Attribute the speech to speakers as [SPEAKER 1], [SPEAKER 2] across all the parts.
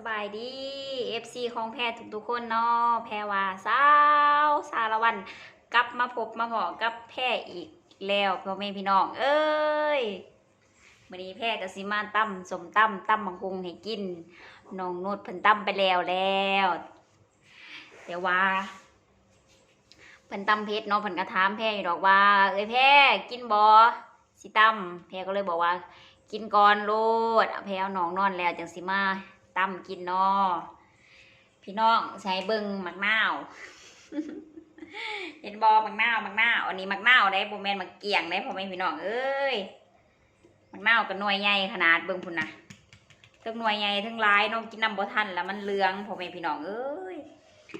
[SPEAKER 1] สบายดี FC ของแพรทุกๆคนเนาะแพรว่าสาวสารวันกลับมาพบมาพอกับแพรอีกแล้วพ่อแม่พี่น้อง เอ้ยวันนี้แพรกับสิมาตั้มสมตั้มตั้มมังคุงให้กินน้องนุดเพิ่นตั้มไปแล้วแล้วแต่ว่าเพิ่นตั้มเพชรเนาะเพิ่นก็ถามแพรอยู่ดอกว่า เอ้ยแพรกินบ่สิตั้มแพรก็เลยบอกว่า กินก่อนโลดแพรเอาน้องนอนแล้วจังสิมา ตั้มกินนาะพี่น้องใช้เบิ่งมักนาวเห็นบอมักนาวมักนาวอันนี้มักนาวได้โบแมนมักเกี่ยงได้พ่อแม่พี่น้องเอ้ยมักนาวกับหน่วยใหญ่ขนาดเบิ่งพุ่นนะทั้งหน่วยใหญ่ทั้งหลายน้องกินน้ำบ่ทันแล้วมันเหลืองพ่อแม่พี่น้องเอ้ย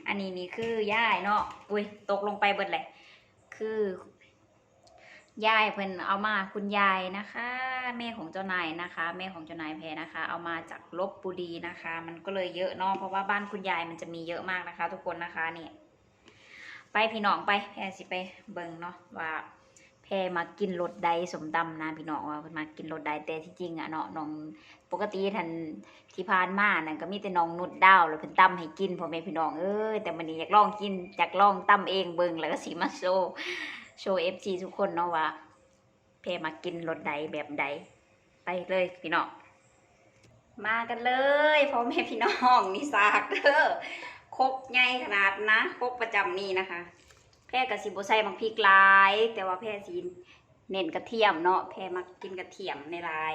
[SPEAKER 1] อันนี้นี่คือย่ายเนาะอุ้ยตกลงไปเบิดเลยคือ ยายเพิ่นเอามาคุณยายนะคะ แม่ของเจ้านายนะคะ แม่ของเจ้านายแพรนะคะ เอามาจากลบบุรีนะคะ มันก็เลยเยอะเนาะเพราะว่าบ้านคุณยายมันจะมีเยอะมากนะคะ ทุกคนนะคะเนี่ยไปพี่น้องไปแพรสิไปเบิ่งเนาะว่าแพรมากินรสใดสมตำนะพี่น้องว่าเพิ่นมากินรสใดแต่ที่จริงอะเนาะน้องปกติท่านที่ผ่านมานั่นก็มีแต่น้องนุดดาวแล้วเพิ่นตำให้กินพ่อแม่พี่น้องเอ้ยแต่วันนี้อยากลองกินอยากลองตำเองเบิ่งแล้วก็สิมาโชว์ โชว์เอฟซีทุกคนเนาะว่าเพมากินรสใดแบบใด ไปเลยพี่น้องมากันเลยพ่อแม่พี่น้องนี่สากเด้อครกใหญ่ขนาดนะครกประจำนี่นะคะ แพรกับสิบใส่บางพริกลาย แต่ว่าแพรสีเน้นกระเทียมเนาะแพรมักกินกระเทียมในลาย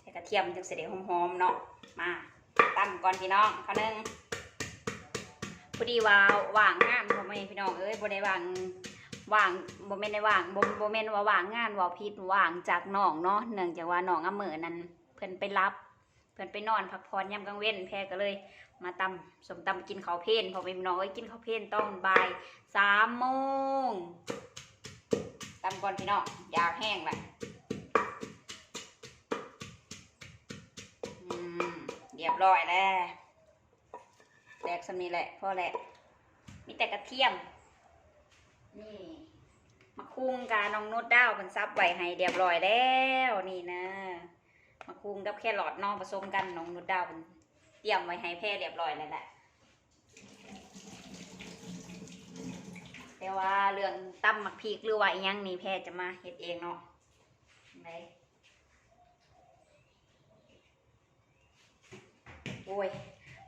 [SPEAKER 1] แต่กระเทียมมันจะเสด็จหอมๆเนาะมาตั้งก่อนพี่น้องเขาวหนึงพอดีว่าว่างงานพ่อแม่พี่น้องเอ้ยบ่ได้ว่าง ว่างบ่แม่นได้ว่างบ่บ่แม่นว่าว่างงานว่าผิดว่างจากน้องเนาะเนื่องจากว่าน้องอเมอนั้นเพิ่นไปรับ เพิ่นไปนอนพักผ่อนยามกลางเว้นแพรก็เลย มาตำสมตำกินข้าวเพลนพอเป็นน้อยกินข้าวเพลนต้องบ่ายสามโมงตำก่อนพี่น้องอยากแห้งแหละเรียบร้อยแล้วแดกสำนีแหละพอแหละมีแต่กระเทียม นี่มาคุ้งกาน้องนุดดาวเป็นซับไว้ให้เรียบร้อยแล้วนี่นะมาคุ้งกับแครอทน้องผสมกันน้องนุดดาวเป็นเตรียมไว้ให้แพร่เรียบร้อยแล้วแหละแต่ว่าเรื่องตำหมักพริกหรือว่ายังนี่แพร่จะมาเฮ็ดเองเนาะไหนโอ้ย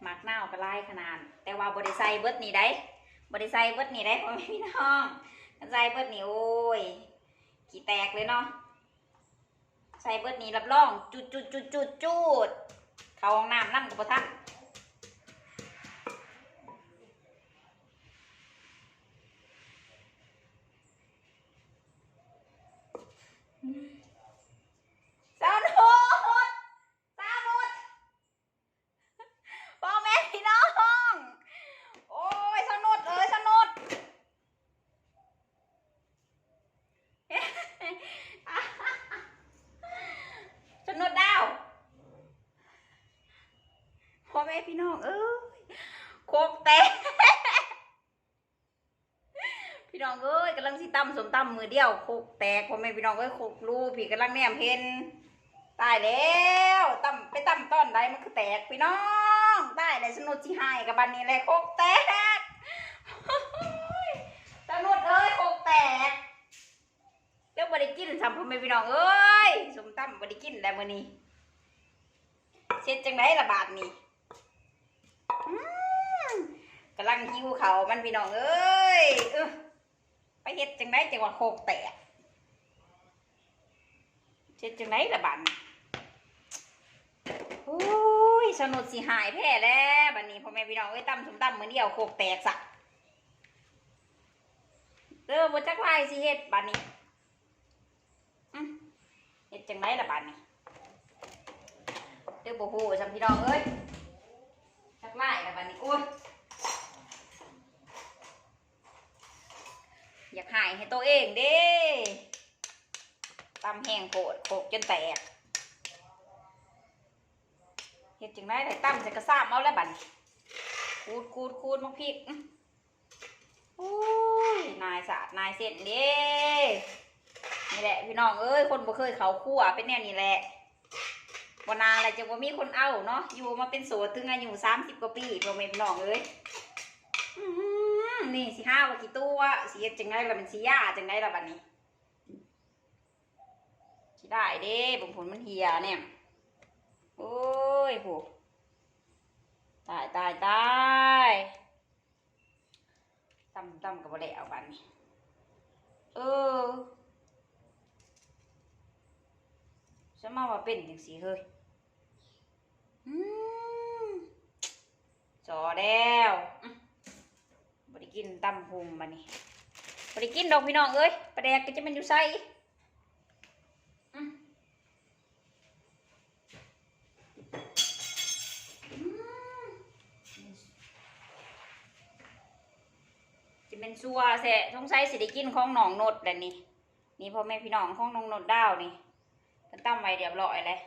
[SPEAKER 1] หมักหน้าวก็ไล่ขนาด แต่ว่าบริใส่เบิร์ดนี่ได้ บริไซเบิร์ดนี่ได้พ่อแม่พี่น้องไซเบิร์ดนี่โอ้ยขี้แตกเลยเนาะไซเบิร์ดนี่รับรองจุดจุดจุดจุดจุดเขาห้องน้ำนั่งกับพ่ท่านสาวนุดสาวนุดพ่อแม่พี่น้อง โอ้ยสนุดเอ้ยสนุด สนุดดาว พี่น้องเอ้ยโคกแตกพี่น้องเอ้ยกำลังสิตำสมตำมือเดียวโคกแตกพ่อแม่พี่น้องเอ้ยโคกรูพี่กำลังแนมเพนตายแล้วตำไปตำต้นใดมันคือแตกพี่น้องตายเลยสนุดสิหายกับบันนี้เลยโคกแตกสนุดเอ้ยโคกแตกเดี๋ยวบริกินสัมพ่อแม่พี่น้องเอ้ยสมตำบริกินแล้วมื้อนี้เสร็จจังไดละบาทนี่ กำลังหิวเขามันพี่น้องเอ้ยอไปเฮ็ดจังไดจังว่าโคกแตกเสร็จจังไดละบาทนี่โอ้ยสนุดสิหายแพ้แล้วบัดนี้พ่อแม่พี่น้องเอ้ยตำสมตำมื้อเดียวโคกแตกซะเออบ่จักไล่สิเฮ็ดบัดนี้เฮ็ดจังไดละบัดนี้เด้อบ่ฮู้ซำพี่น้องเอ้ยจักไล่ล่ะบัดนี้โอ้ย อยากหายให้ตัวเองเด้ตำแห้งโผดโขกจนแตกเฮ็ดจังไดได้ตำใส่กระซ้ำเอาแล้วบัดนี้คูดคูดคูดมักพริกอื้ยนายสาดนายเส้นเด้นี่แหละพี่น้องเอ้ยคนบ่เคยเขาคั่วเป็นแนวนี้แหละบนาอะไรจะว่ามีคนเอาเนาะอยู่มาเป็นโสดถึงอายุสามสิบกว่าปีพ่อแม่พี่น้องเอ้ย นี่สิห้าว่ากี่ตัวสิเฮ็ดจังไงล่ะมันสิยาจังไงล่ะบัดนี้สิได้เด้บางผลมันเหียเนี่ยโอ้ยโหตายตายตายตำตำกับบ่ได้เอาบัดนี้เออฉันมาว่าเป็นจังสีเฮ้ยอืมจอแล้ว กินตำพุงมานี่บริกินดอกพี่น้องเอ้ยปลาแดกก็จะมันอยู่ใส่อื้ออืมจะเป็นซัวแสะสงสัยสิได้กินของหนองนดแหละนี่นี่พ่อแม่พี่น้องของนองนดดาวนี่เพิ่นตั้มไว้เรียบร้อยเลย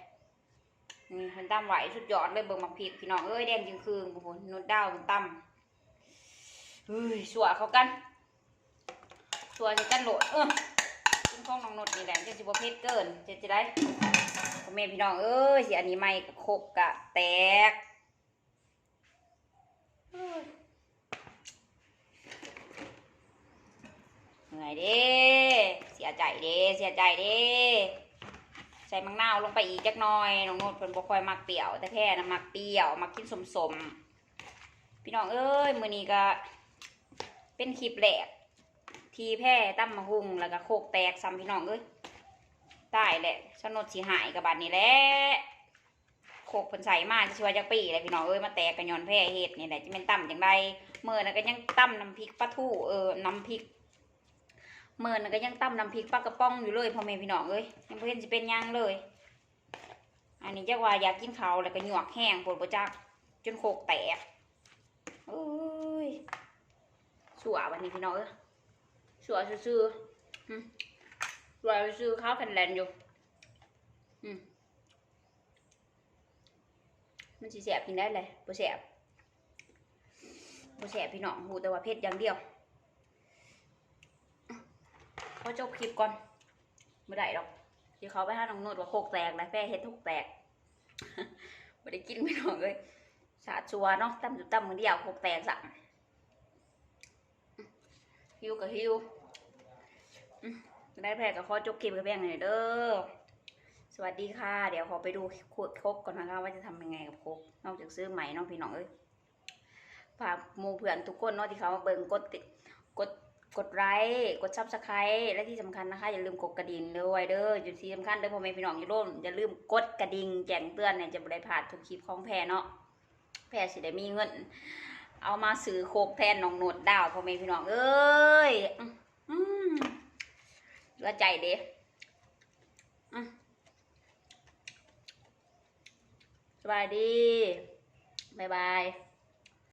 [SPEAKER 1] นี่เพิ่นตั้มไว้สุดยอดเลยเบิ่งมักพริกพี่น้องเอ้ยแดงจึงคืนโอ้โหนดดาวเพิ่นตั้ม เฮ้ยสัวเขากันสัวจะกันโหลดเออกินของน้องนดนี่แหละจะสิบเผ็ดเกินจะจะได้พ่อแม่พี่น้องเอ้ยสิอันนี้ไม่กะโคกกะแตกเหนื่อยเด้เสียใจเด้เสียใจเด้ใส่มังนาวลงไปอีกจักหน่อยน้องนดเพิ่นบ่ค่อยมักเปรี้ยว แต่แท้นะมักเปรี้ยวมักกินสมๆพี่น้องเอ้ยมือนี้ก็ เป็นคลิปแรกทีแพ่ตั้มมะฮุงแล้วก็โคกแตกซ้ำพี่น้องเอ้ยตายแหละชนดสิหายกับบัดนี้แหละโคกเพิ่นใส่มาจะช่วจักปีเลยพี่น้องเอ้ยมาแตกกันย้อนแพ่เฮ็ดนี่แหละจะเป็นตั้มจังไดมื้อนั้นก็ยังตั้มน้ำพริกปลาทูเออน้ำพริกเมื่อนั้นก็ยังตั้มน้ำพริกปลากระป๋องอยู่เลยพ่อแม่พี่น้องเอ้ยยังบ่เห็นสิเป็นยังเลย อันนี้จักว่าอยากกินข้าแล้วก็หยวกแห้งปวดประจักจนโคกแตกเอ้ย สัววันนี้พี่น้องเอ้ยสัวซื่อๆสัวซื่อข้าวแผ่นแลนอยู่มันสิแสบกินได้เลยบ่แสบบ่แสบพี่น้องหูแต่ว่าเผ็ดอย่างเดียวเขาจบคลิปก่อนไม่ได้หรอกเดี๋ยวเขาไปหาน้องนวดว่าโคกแตกนะแป้เฮ็ดทุกแตกไม่ได้กินไม่หรอกเลยสาดชัวเนาะตั้มจุดตั้มมือเดียวโคกแตกสั่ง ฮิวกับฮิวได้แพ้กับข้อจบคลิปกับเพียงหน่อยเด้อ สวัสดีค่ะ เดี๋ยวขอไปดูขวดคกก่อนนะคะว่าจะทำยังไงกับโคกนอกจากซื้อใหม่น้องพี่น้องเอ้ยฝากหมูเพื่อนทุกคนเนาะที่เขามาเบิ่งกดติดกดกดไลค์กดซับสไครต์และที่สำคัญนะคะ อย่าลืมกดกระดิ่งด้วยเด้อจุดที่สำคัญเด้อพ่อแม่พี่น้องอย่าลืมอย่าลืมกดกระดิ่งแจ้งเตือนเนี่ยจะบ่ได้พลาดทุกคลิปของแพรเนาะแพรสิได้มีเงิน เอามาซื้อโคกแทนน้องโนดดาวพ่อแม่พี่น้องเอ้ยเหลือใจเด้สบายดี บ๊ายบาย